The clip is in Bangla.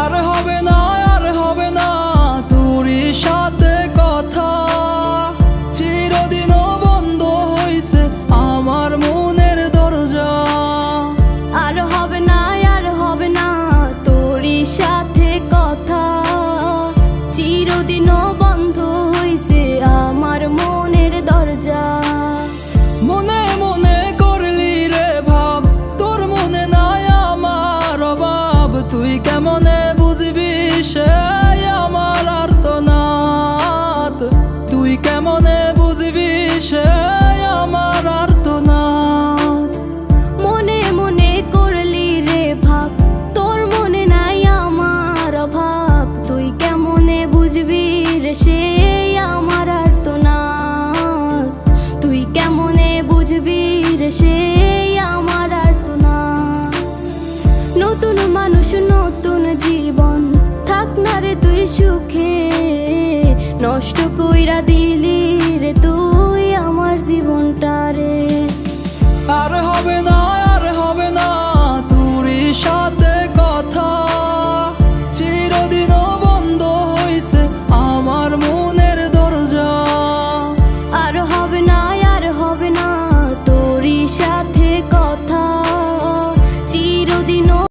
আর হবে না আর হবে না তোরই সাথে কথা। চিরদিনও বন্ধ হইছে আমার মনের দরজা। আর হবে না আর হবে না তোরই সাথে কথা। চিরদিনও বন্ধ হইছে আমার মনের দরজা। মনে মনে করলি রে ভাব তোর মনে নাই আমার অভাব। তুই কেমনে কেমনে বুঝবি সে আমার আর্তনাদ মনে মনে করলি রে ভাব, তোর মনে নাই আমার অভাব। তুই কেমনে বুঝবি রে সে আমার আর্তনাদ তুই কেমনে বুঝবি রে সে আমার আর্তনাদ নতুন মানুষ, নতুন জীবন, থাক না রে তুই সুখে। নষ্ট কইরা দিলি রে তো।